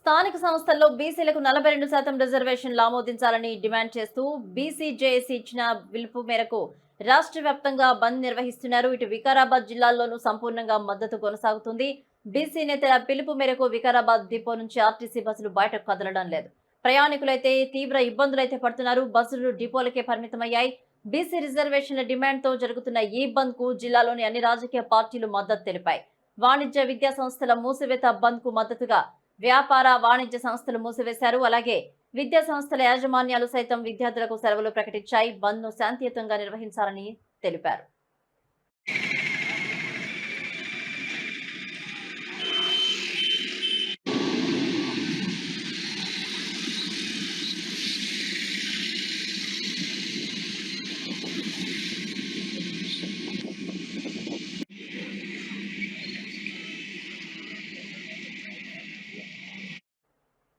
స్థానిక సంస్థల్లో బీసీలకు నలభై రెండు శాతం రిజర్వేషన్లు ఆమోదించాలని డిమాండ్ చేస్తూ బీసీ జేఏసీ ఇచ్చిన పిలుపు మేరకు రాష్ట్ర వ్యాప్తంగా బంద్ నిర్వహిస్తున్నారు. ఇటు వికారాబాద్ జిల్లాల్లోనూ సంపూర్ణంగా మద్దతు కొనసాగుతుంది. బీసీ నేతల పిలుపు మేరకు వికారాబాద్ డిపో నుంచి ఆర్టీసీ బస్సులు బయటకు కదలడం లేదు. ప్రయాణికులైతే తీవ్ర ఇబ్బందులైతే పడుతున్నారు. బస్సులు డిపోలకే పరిమితమయ్యాయి. బీసీ రిజర్వేషన్ల డిమాండ్తో జరుగుతున్న ఈ బంద్కు జిల్లాలోని అన్ని రాజకీయ పార్టీలు మద్దతు తెలిపాయి. వాణిజ్య విద్యా సంస్థల మూసివేత బంద్కు మద్దతుగా వ్యాపార వాణిజ్య సంస్థలు మూసివేశారు. అలాగే విద్యా సంస్థల యాజమాన్యాలు సైతం విద్యార్థులకు సెలవులు ప్రకటించాయి. బంద్ను శాంతియుతంగా నిర్వహించాలని తెలిపారు.